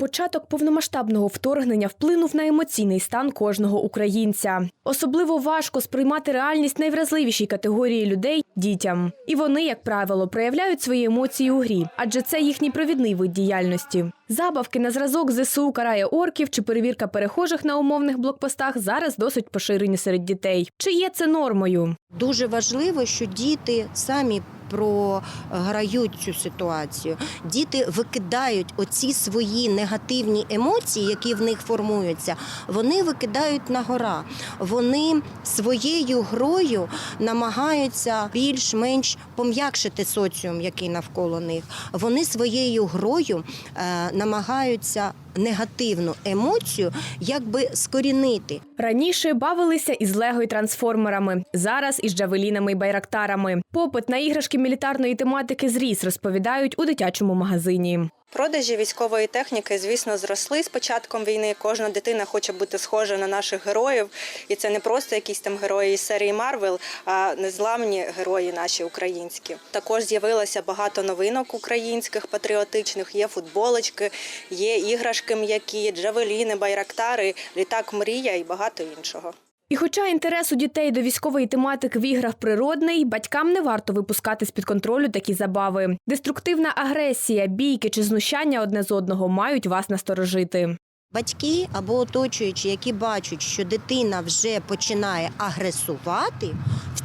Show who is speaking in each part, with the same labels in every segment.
Speaker 1: Початок повномасштабного вторгнення вплинув на емоційний стан кожного українця. Особливо важко сприймати реальність найвразливішій категорії людей дітям. І вони, як правило, проявляють свої емоції у грі, адже це їхній провідний вид діяльності. Забавки на зразок ЗСУ карає орків чи перевірка перехожих на умовних блокпостах зараз досить поширені серед дітей. Чи є це нормою?
Speaker 2: Дуже важливо, що діти самі програють цю ситуацію. Діти викидають оці свої негативні емоції, які в них формуються. Вони викидають на гора. Вони своєю грою намагаються більш-менш пом'якшити соціум, який навколо них. Вони своєю грою е, намагаються негативну емоцію якби скорінити.
Speaker 1: Раніше бавилися із лего трансформерами, зараз із джавелінами й байрактарами. Попит на іграшки мілітарної тематики зріс, розповідають у дитячому магазині.
Speaker 3: Продажі військової техніки, звісно, зросли з початком війни. Кожна дитина хоче бути схожа на наших героїв, і це не просто якісь там герої із серії Марвел, а незламні герої наші українські. Також з'явилося багато новинок українських патріотичних. Є футболочки, є іграшки м'які, джавеліни, байрактари, літак Мрія і багато іншого.
Speaker 1: І хоча інтерес у дітей до військової тематики в іграх природний, батькам не варто випускати з під контролю такі забави. Деструктивна агресія, бійки чи знущання одне з одного мають вас насторожити.
Speaker 2: Батьки або оточуючі, які бачать, що дитина вже починає агресувати,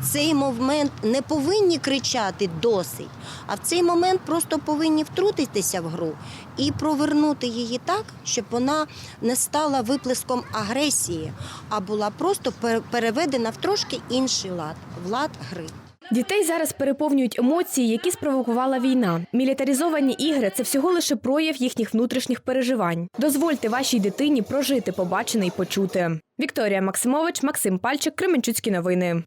Speaker 2: цей момент не повинні кричати досить, а в цей момент просто повинні втрутитися в гру і провернути її так, щоб вона не стала виплеском агресії, а була просто пер- переведена в трошки інший лад в гри.
Speaker 1: Дітей зараз переповнюють емоції, які спровокувала війна. Мілітаризовані ігри це всього лише прояв їхніх внутрішніх переживань. Дозвольте вашій дитині прожити побачене й почути. Вікторія Максимович, Максим Пальчик, Кременчуцькі новини.